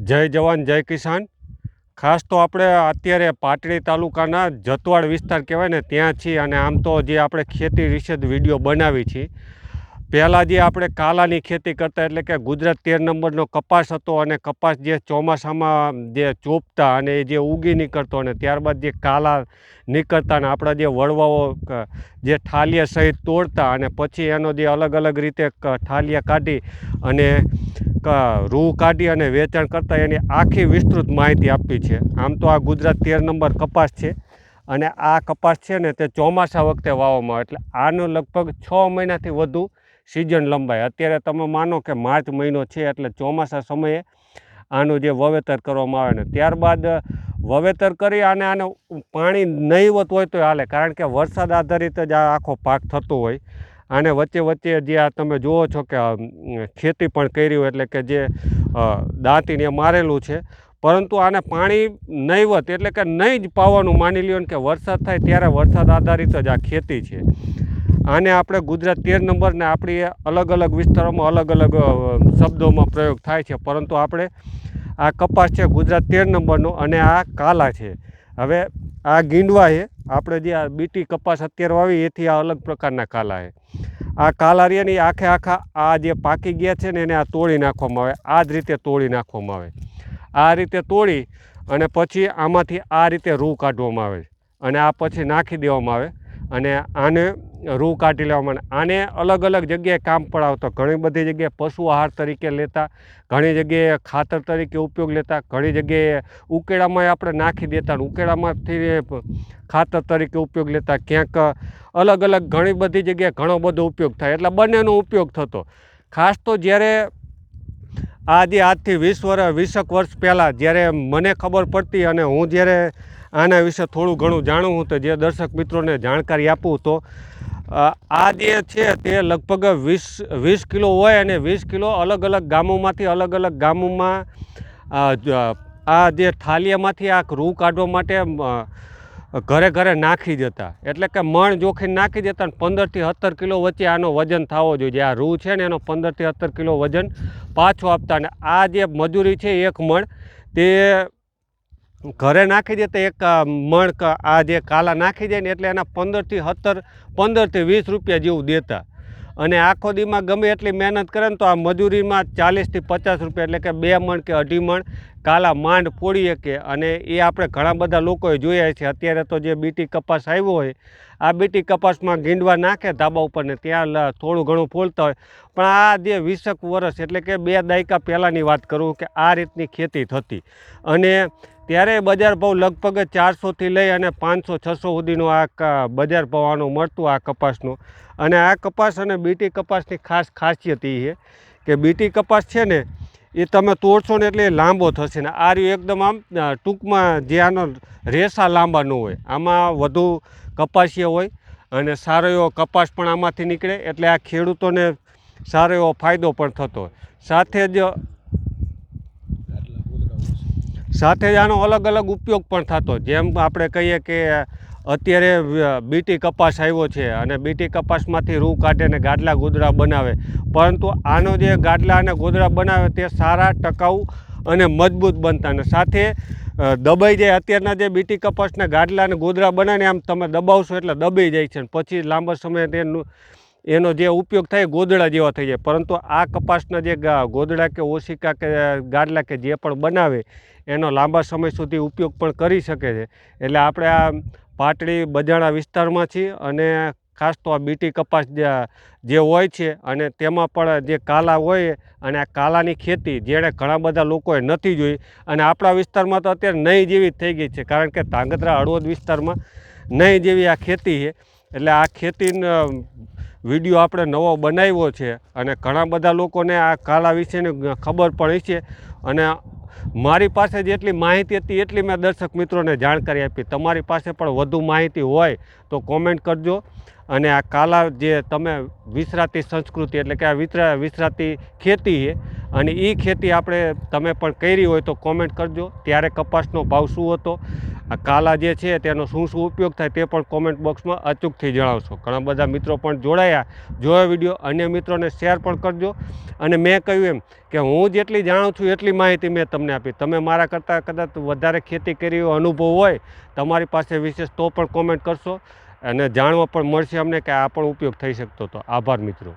જય જવાન, જય કિસાન. ખાસ તો આપણે અત્યારે પાટડી તાલુકાના જતવાડ વિસ્તાર કહેવાય ને, ત્યાં છીએ અને આમ તો જે આપણે ખેતી વિશે વીડિયો બનાવી છીએ પહેલાં જે આપણે કાલાની ખેતી કરતા એટલે કે ગુજરાત તેર નંબરનો કપાસ હતો અને કપાસ જે ચોમાસામાં જે ચોપતા અને જે ઉગી નીકળતો અને ત્યારબાદ જે કાલા નીકળતા અને આપણા જે વડવાઓ જે ઠાલિયા સહિત તોડતા અને પછી એનો જે અલગ અલગ રીતે ઠાલિયા કાઢી અને રૂ કાઢી અને વેચાણ કરતા એની આખી વિસ્તૃત માહિતી આપી છે. આમ તો આ ગુજરાત તેર નંબર કપાસ છે અને આ કપાસ છે ને તે ચોમાસા વખતે વાવવામાં આવે. એટલે આનો લગભગ છ મહિનાથી વધુ સિઝન લંબાય. અત્યારે તમે માનો કે માર્ચ મહિનો છે એટલે ચોમાસા સમયે આનું જે વાવેતર કરવામાં આવે ને ત્યારબાદ વાવેતર કરી અને આને પાણી નહીવત હોય તો હાલે. કારણ કે વરસાદ આધારિત જ આ આખો પાક થતો હોય. આને વચ્ચે વચ્ચે જે આ તમે જુઓ છો કે ખેતી પણ કરી હોય એટલે કે જે દાંતીને મારેલું છે. પરંતુ આને પાણી નહીવત એટલે કે નહીં જ પાવાનું માની લ્યો કે વરસાદ થાય ત્યારે વરસાદ આધારિત જ આ ખેતી છે. આને આપણે ગુજરાત તેર નંબરને આપણી અલગ અલગ વિસ્તારોમાં અલગ અલગ શબ્દોમાં પ્રયોગ થાય છે. પરંતુ આપણે આ કપાસ છે ગુજરાત તેર નંબરનો અને આ કાલા છે. હવે આ ગીંડવા છે. આપણે જે આ બીટી કપાસ અત્યારે વાવી, એથી આ અલગ પ્રકારના કાલા છે. આ કાલા રહ્યા આખે આખા આ જે પાકી ગયા છે ને એને આ તોડી નાખવામાં આવે. આ જ રીતે તોડી નાખવામાં આવે. આ રીતે તોડી અને પછી આમાંથી આ રીતે રૂ કાઢવામાં આવે. અને આ પછી નાખી દેવામાં આવે. અને આને રૂ કાઢી લેવામાં આને અલગ અલગ જગ્યાએ કામ પડાવતો. ઘણી બધી જગ્યાએ પશુ આહાર તરીકે લેતા, ઘણી જગ્યાએ ખાતર તરીકે ઉપયોગ લેતા, ઘણી જગ્યાએ ઉકેળામાં આપણે નાખી દેતા ઉકેળામાંથી ખાતર તરીકે ઉપયોગ લેતા. ક્યાંક અલગ અલગ ઘણી બધી જગ્યાએ ઘણો બધો ઉપયોગ થાય. એટલે બંનેનો ઉપયોગ થતો. ખાસ તો જ્યારે આજે આજથી વીસ વર્ષ વીસક વર્ષ પહેલાં જ્યારે મને ખબર પડતી અને હું જ્યારે આના વિશે થોડું ઘણું જાણું હું તો જે દર્શક મિત્રોને જાણકારી આપું તો આ જે છે તે લગભગ વીસ વીસ કિલો હોય અને વીસ કિલો અલગ અલગ ગામોમાંથી અલગ અલગ ગામોમાં આ જે થાળીયામાંથી આ રૂ કાઢવા માટે ઘરે ઘરે નાખી જતા એટલે કે મણ જોખીને નાખી જતા અને પંદરથી સત્તર કિલો વચ્ચે આનો વજન થવો જોઈએ. જે આ રૂ છે ને એનો પંદરથી સત્તર કિલો વજન પાછો આપતા. અને આ જે મજૂરી છે એક મણ, તે ઘરે નાખી દે તો એક મણ આ જે કાલા નાખી દે ને એટલે એના પંદરથી સત્તર, પંદરથી વીસ રૂપિયા જેવું દેતા. અને આખો દીમાં ગમે એટલી મહેનત કરે ને તો આ મજૂરીમાં ચાલીસથી પચાસ રૂપિયા એટલે કે બે મણ કે અઢી મણ કાલા માંડ પોડી શકે. અને એ આપણે ઘણા બધા લોકોએ જોયા છે. અત્યારે તો જે બીટી કપાસ આવ્યો હોય, આ બીટી કપાસમાં ગીંડવા નાખે ધાબા ઉપર ને ત્યાં થોડું ઘણું ફોલતા હોય. પણ આ જે વીસક વર્ષ એટલે કે બે દાયકા પહેલાંની વાત કરું કે આ રીતની ખેતી થતી. અને ત્યારે બજાર ભાવ લગભગ ચારસોથી લઈ અને પાંચસો છસો સુધીનો આ બજાર ભાવ આનું મળતું આ કપાસનો. અને આ કપાસ અને બીટી કપાસની ખાસ ખાસિયત એ છે કે બીટી કપાસ છે ને એ તમે તોડશો ને એટલે લાંબો થશે ને. આ રહ્યું એકદમ આમ ટૂંકમાં જે આનો રેસા લાંબા ન હોય, આમાં વધુ કપાસિયા હોય અને સારો એવો કપાસ પણ આમાંથી નીકળે, એટલે આ ખેડૂતોને સારો એવો ફાયદો પણ થતો હોય. સાથે જ સાથે જ આનો અલગ અલગ ઉપયોગ પણ થતો. જેમ આપણે કહીએ કે અત્યારે બીટી કપાસ આવ્યો છે અને બીટી કપાસમાંથી રૂ કાઢે ને ગાડલા ગોદડા બનાવે. પરંતુ આનો જે ગાદલા અને ગોદડા બનાવે તે સારા, ટકાઉ અને મજબૂત બનતા અને સાથે દબાઈ જાય. અત્યારના જે બીટી કપાસના ગાડલા અને ગોદરા બનાવીને આમ તમે દબાવશો એટલે દબાઈ જાય છે પછી લાંબા સમય તેનું એનો જે ઉપયોગ થાય ગોદડા જેવા થઈ જાય. પરંતુ આ કપાસના જે ગોદડા કે ઓશિકા કે ગાડલા કે જે પણ બનાવે, એનો લાંબા સમય સુધી ઉપયોગ પણ કરી શકે છે. એટલે આપણે આ પાટડી બજાણા વિસ્તારમાં છીએ અને ખાસ તો આ બીટી કપાસ જે હોય છે અને તેમાં પણ જે કાલા હોય અને આ કાલાની ખેતી જેણે ઘણા બધા લોકોએ નથી જોઈ અને આપણા વિસ્તારમાં તો અત્યારે નહીં જેવી થઈ ગઈ છે. કારણ કે ધાંગધ્રા હળવદ વિસ્તારમાં નહીં જેવી આ ખેતી છે. એટલે આ ખેતીનો વીડિયો આપણે નવો બનાવ્યો છે અને ઘણા બધા લોકોને આ કાલા વિશેની ખબર પણ છે અને મારી પાસે જેટલી માહિતી હતી એટલી મેં દર્શક મિત્રોને જાણકારી આપી. તમારી પાસે પણ વધુ માહિતી હોય તો કોમેન્ટ કરજો અને આ કાલા જે તમે વિસરાતી સંસ્કૃતિ એટલે કે આ વિતરા વિસરાતી ખેતી છે અને એ ખેતી આપણે તમે પણ કરી હોય તો કોમેન્ટ કરજો. ત્યારે કપાસનો ભાવ શું હતો? આ કાલા જે છે તેનો શું શું ઉપયોગ થાય તે પણ કોમેન્ટ બોક્સમાં અચૂકથી જણાવશો. ઘણા બધા મિત્રો પણ જોડાયા. જોયો વીડિયો, અન્ય મિત્રોને શેર પણ કરજો. અને મેં કહ્યું એમ કે હું જેટલી જાણું છું એટલી માહિતી મેં તમને આપી. તમે મારા કરતાં કદાચ વધારે ખેતી કરી અનુભવ હોય, તમારી પાસે વિશેષ તો પણ કોમેન્ટ કરશો. અને જાણવા પણ મળશે અમને કે આ પણ ઉપયોગ થઈ શકતો હતો. આભાર મિત્રો.